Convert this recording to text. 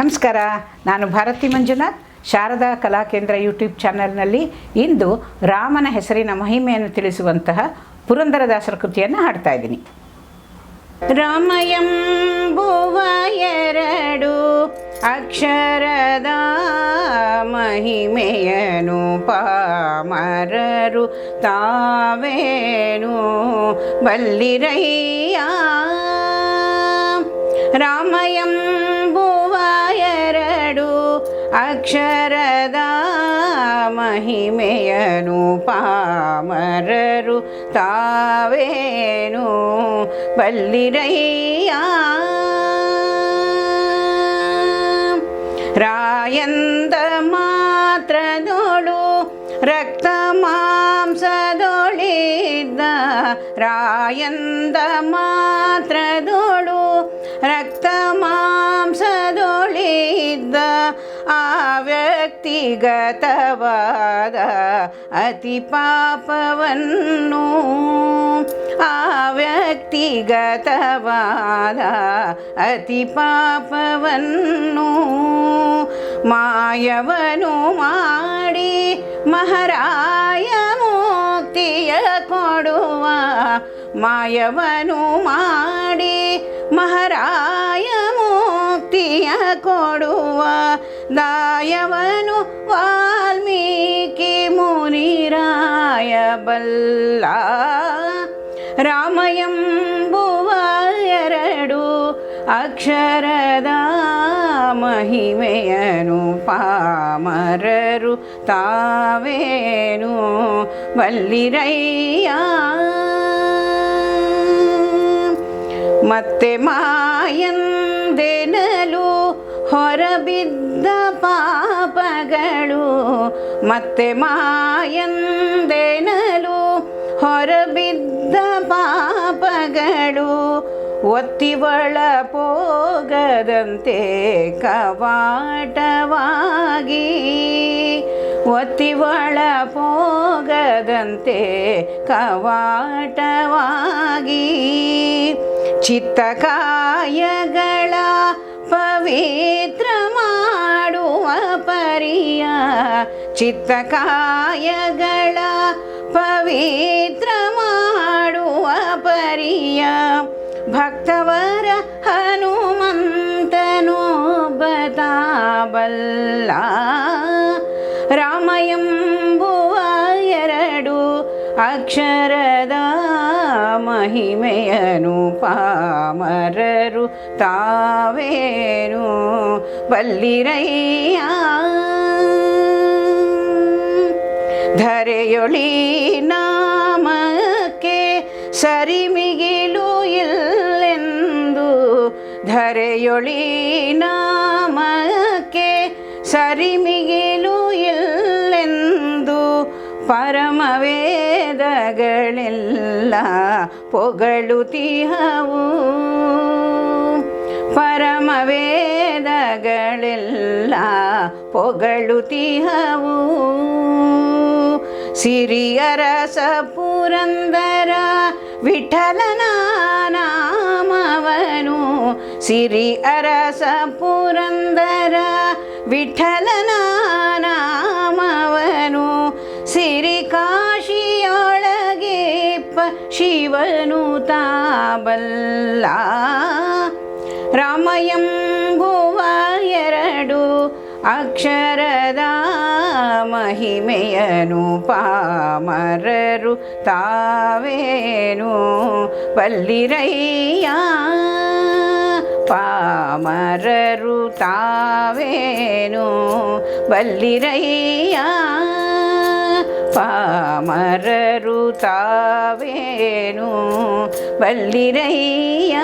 ನಮಸ್ಕಾರ, ನಾನು ಭಾರತಿ ಮಂಜುನಾಥ್, ಶಾರದಾ ಕಲಾಕೇಂದ್ರ ಯೂಟ್ಯೂಬ್ ಚಾನಲ್ನಲ್ಲಿ ಇಂದು ರಾಮನ ಹೆಸರಿನ ಮಹಿಮೆಯನ್ನು ತಿಳಿಸುವಂತಹ ಪುರಂದರದಾಸರ ಕೃತಿಯನ್ನು ಹಾಡ್ತಾ ಇದ್ದೀನಿ. ರಾಮಯಂಬುವ ಎರಡು ಅಕ್ಷರದ ಮಹಿಮೆಯನು ಪಾಮರರು ತಾವೇನು ಬಲ್ಲಿರಯ್ಯ. ರಾಮಯಂಬುವ ಎರಡು ಅಕ್ಷರದ ಮಹಿಮೆಯನು ಪಾಮರರು ತಾವೇನು ಬಲ್ಲಿರಯ್ಯ? ರಾಯಂದ ಮಾತ್ರದೊಳು ರಕ್ತ ಮಾಂಸದೊಳಿದ್ದ ರಾಯಂದ ಮಾತ್ರದೊಳು ರಕ್ತ ಆ ವ್ಯಕ್ತಿಗತವಾದ ಅತಿ ಪಾಪವನ್ನು ಆ ವ್ಯಕ್ತಿಗತವಾದ ಅತಿ ಪಾಪವನ್ನು ಮಾಯವನು ಮಾಡಿ ಮಹಾರಾಯ ಮುಕ್ತಿಯ ಕೊಡುವ ಮಾಯವನು ಮಾಡಿ ಮಹಾರಾಯ ಮುಕ್ತಿಯ ಕೊಡುವ ದಾಯವನು ವಾಲ್ಮೀಕಿ ಮುನಿ ರಾಯಬಲ್ಲ ರಾಮಯಂಬುವ ಎರಡು ಅಕ್ಷರದ ಮಹಿಮೆಯನು ಪಾಮರರು ತಾವೇನು ಬಲ್ಲಿರಯ್ಯ. ಮತ್ತೆ ಮಾಯಂದೆನಲು ಹೊರಬಿದ್ದ ಪಾಪಗಳು ಮತ್ತೆ ಮಾಯಂದೆನಲು? ಹೊರಬಿದ್ದ ಪಾಪಗಳು ಒತ್ತಿವಳ ಪೋಗದಂತೆ ಕವಾಟವಾಗಿ. ಒತ್ತಿವಳ ಪೋಗದಂತೆ ಕವಾಟವಾಗಿ. ಚಿತ್ತಕಾಯಗಳ ಪವಿತ್ರ ಮಾಡುವ ಪರಿಯ ಚಿತ್ತಕಾಯಗಳ ಪವಿತ್ರ ಮಾಡುವ ಪರಿಯ ಭಕ್ತವರ ಹನುಮಂತನು ಬತಾಬಲ್ಲ ರಾಮಯಂಬುವ ಎರಡು ಅಕ್ಷರದ ಮಹಿಮೆಯನು ಪಾಮರರು ತಾವೇನು ಬಲ್ಲಿರಯ್ಯ? ಧರೆಯೊಳಿ ನಾಮಕ್ಕೆ ಸರಿಮಿಗಿಲು ಇಲ್ಲೆಂದು ಧರೆಯೊಳಿ ನಾಮಕ್ಕೆ ಸರಿಮಿಗಿಲು ಇಲ್ಲೆಂದು ಪರಮವೇದಗಳೆಲ್ಲ ಪೊಗಳುತಿಹವು ಪರಮವೇದಗಳೆಲ್ಲ ಪೊಗಳುತಿಹವು ಸಿರಿಯರ ಪುರಂದರ ವಿಠಲನ ನಾಮವನು. ಸಿರಿ ಅರಸ ಪುರಂದರ ವಿಠಲನ ಶಿವನು ತಾಬಲ್ಲ ರಾಮಯಂಬುವ ಎರಡು ಅಕ್ಷರದ ಮಹಿಮೆಯನು ಪಾಮರರು ತಾವೇನು ಬಲ್ಲಿರಯ್ಯ ಪಾಮರರು ತಾವೇನು ಬಲ್ಲಿರಯ್ಯ ಪಾಮರರು ತಾವೇನು ಬಲ್ಲಿರಯ್ಯ